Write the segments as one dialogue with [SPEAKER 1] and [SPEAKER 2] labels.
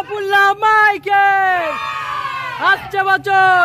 [SPEAKER 1] Annapurna Michael. আসছে বছর।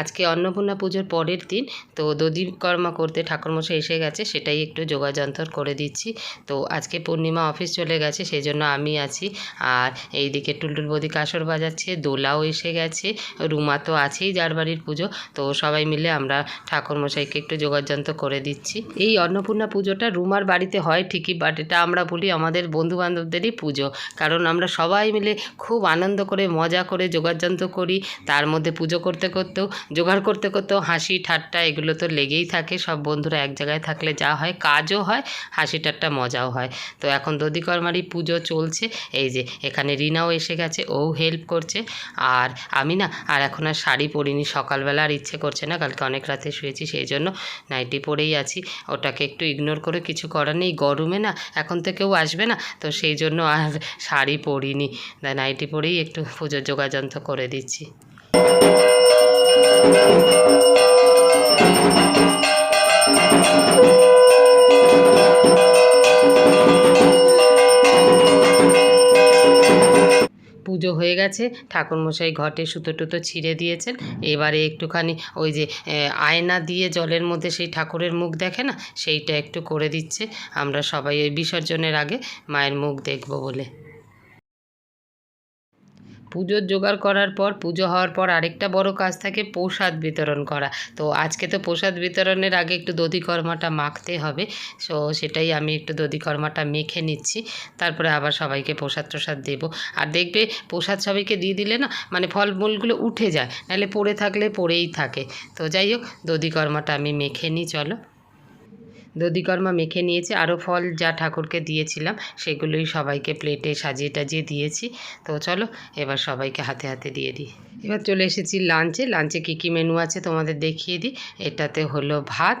[SPEAKER 2] আজকে অন্নপূর্ণা পুজোর পরের দিন, তো দধিকর্মা করতে ঠাকুরমশাই এসে গেছে, সেটাই একটু যোগাযন্তর করে দিচ্ছি। তো আজকে পূর্ণিমা অফিস চলে গেছে সেই জন্য আমি আছি। আর এইদিকে টুলটুল বদি কাসর বাজাচ্ছে, দোলাও এসে গেছে, রুমা তো আছেই যার বাড়ির পুজো, তো সবাই মিলে আমরা ঠাকুরমশাইকে একটু যোগাযন্তর করে দিচ্ছি। এই অন্নপূর্ণা পুজোটা রুমার বাড়িতে হয় ঠিকই বাট এটা আমরা বলি আমাদের বন্ধু বান্ধবদেরই পুজো, কারণ আমরা সবাই মিলে খুব আনন্দ করে, মজা করে যোগাযন্ত্র করি, তার মধ্যে পুজো করতে করতেও জোগাড় করতে করতেও হাসি, ঠাট্টা এগুলো তো লেগেই থাকে। সব বন্ধুরা এক জায়গায় থাকলে যা হয়, কাজও হয়, হাসি, ঠাট্টা মজাও হয়। তো এখন দধিকর্মারই পুজো চলছে। এই যে, এখানে রিনাও এসে গেছে ও হেল্প করছে। আর আমি না, আর এখন আর শাড়ি পরিনি, সকালবেলা আর ইচ্ছে করছে না, কালকে অনেক রাতে শুয়েছি, সেই জন্য নাইটি পরেই আছি। ওটাকে একটু ইগনোর করে কিছু করার নেই, গরমে না, এখন তো কেউ আসবে না, তো সেই জন্য আর শাড়ি পরিনি। নাইটি পরেই একটু পুজোর যোগাযন্ত্র করে দিচ্ছি। পুজো হয়ে গেছে। ঠাকুরমশাই ঘটে সুতো টুতো ছিঁড়ে দিয়েছেন। এবারে একটুখানি ওই যে আয়না দিয়ে জলের মধ্যে সেই ঠাকুরের মুখ দেখে না? সেইটা একটু করে দিচ্ছে। আমরা সবাই ওই বিসর্জনের আগে মায়ের মুখ দেখব বলে। পুজোর জোগাড় করার পর, পুজো হওয়ার পর আরেকটা বড় কাজ থাকে প্রসাদ বিতরণ করা। তো আজকে তো প্রসাদ বিতরণের আগে একটু দধিকর্মাটা মাখতে হবে। সো সেটাই আমি একটু দধিকর্মাটা মেখে নিচ্ছি। তারপরে আবার সবাইকে প্রসাদ টসাদ দেবো। আর দেখবে প্রসাদ সবাইকে দিয়ে দিলে না মানে ফলমূলগুলো উঠে যায়। নাহলে পড়ে থাকলে পড়েই থাকে। তো যাই হোক, দধিকর্মাটা আমি মেখে নিই, চলো। দধিকর্মা মেখে নিয়েছি, আরও ফল যা ঠাকুরকে দিয়েছিলাম সেগুলোই সবাইকে প্লেটে সাজিয়ে টাজিয়ে দিয়েছি। তো চলো, এবার সবাইকে হাতে হাতে দিয়ে দিই। এবার চলে এসেছি লাঞ্চে লাঞ্চে কী কী মেনু আছে তোমাদের দেখিয়ে দিই। এটাতে হলো ভাত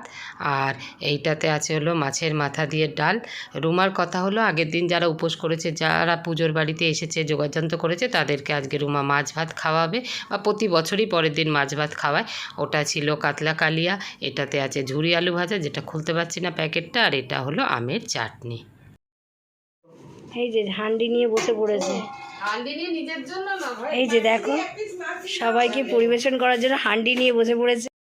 [SPEAKER 2] আর এইটাতে আছে হলো মাছের মাথা দিয়ে ডাল। রুমার কথা হলো আগের দিন যারা উপোস করেছে যারা পুজোর বাড়িতে এসেছে যোগাযন্ত্র করেছে তাদেরকে আজকে রুমা মাছ ভাত খাওয়াবে বা প্রতি বছরই পরের দিন মাছ ভাত খাওয়ায়। ওটা ছিল কাতলা কালিয়া এটাতে আছে ঝুরি আলু ভাজা যেটা খুলতে পারছি না প্যাকেটটা আর এটা হলো আমের চাটনি।
[SPEAKER 3] এই যে হান্ডি নিয়ে বসে পড়েছে। এই যে দেখো। সবাইকে পরিবেশন করার জন্য হান্ডি নিয়ে বসে পড়েছে।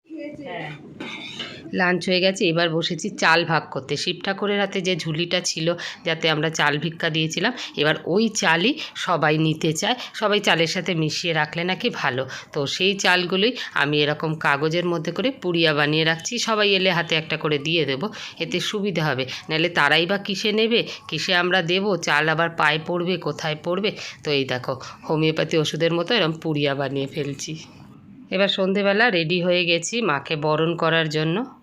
[SPEAKER 2] লাঞ্চ হয়ে গেছে, এবার বসেছি চাল ভাগ করতে। শিব ঠাকুরের হাতে যে ঝুলিটা ছিল যাতে আমরা চাল ভিক্ষা দিয়েছিলাম, এবার ওই চালই সবাই নিতে চায়। সবাই চালের সাথে মিশিয়ে রাখলে নাকি ভালো। তো সেই চালগুলোই আমি এরকম কাগজের মধ্যে করে পুড়িয়া বানিয়ে রাখছি, সবাই এলে হাতে একটা করে দিয়ে দেবো, এতে সুবিধা হবে। নাহলে তারাই বা কিসে নেবে? কিসে আমরা দেব? চাল আবার পায়ে পড়বে, কোথায় পড়বে? তো এই দেখো, হোমিওপ্যাথি ওষুধের মতো এরকম পুড়িয়া বানিয়ে ফেলছি। এবার সন্ধেবেলা রেডি হয়ে গেছি মাকে বরণ করার জন্য।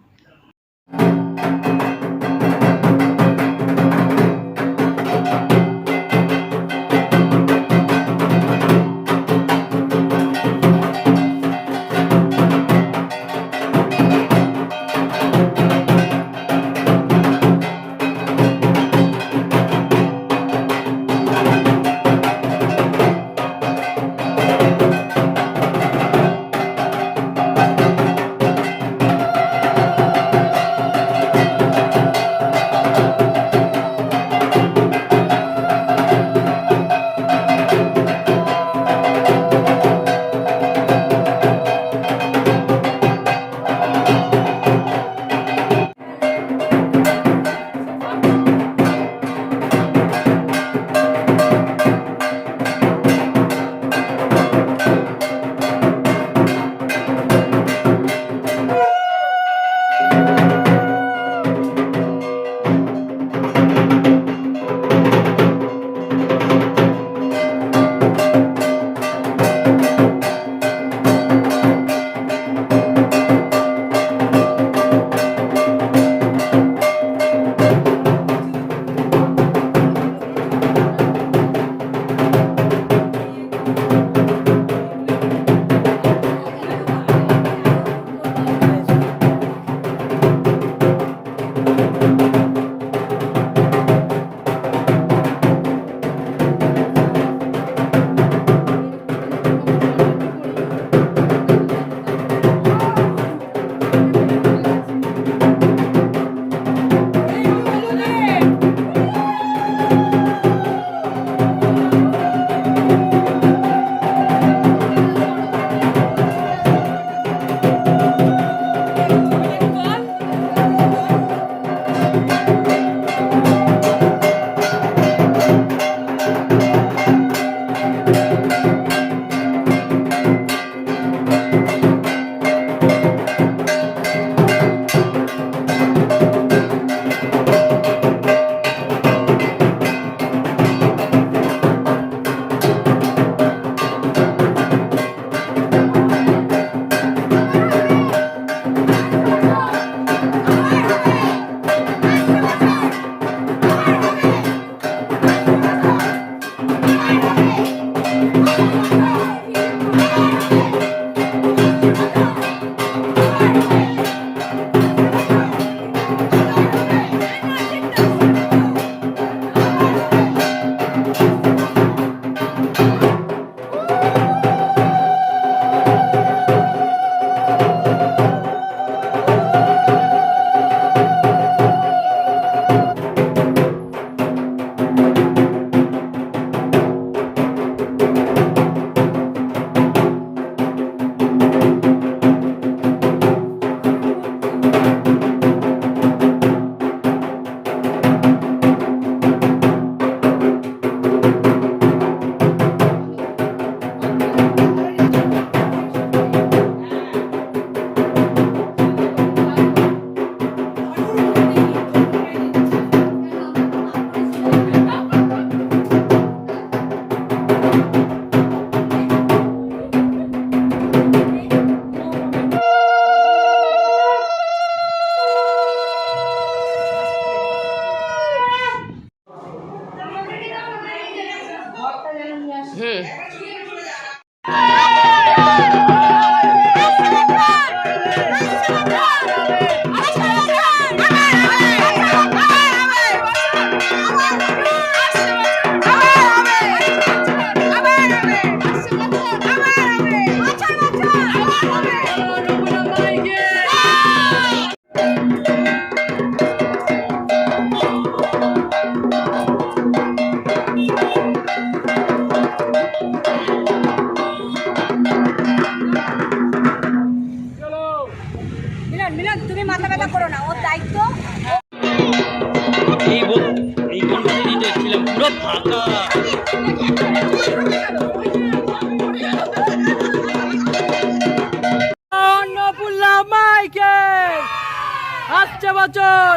[SPEAKER 1] আসছে বছর।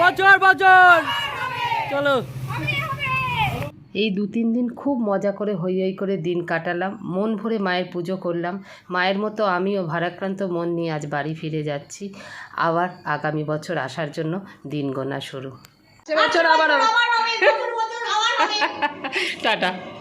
[SPEAKER 1] বছর বছর। চলো।
[SPEAKER 2] এই দু তিন দিন খুব মজা করে হই হই করে দিন কাটালাম মন ভরে মায়ের পুজো করলাম। মায়ের মতো আমিও ভারাক্রান্ত মন নিয়ে আজ বাড়ি ফিরে যাচ্ছি। আবার আগামী বছর আসার জন্য দিন গোনা শুরু টাটা।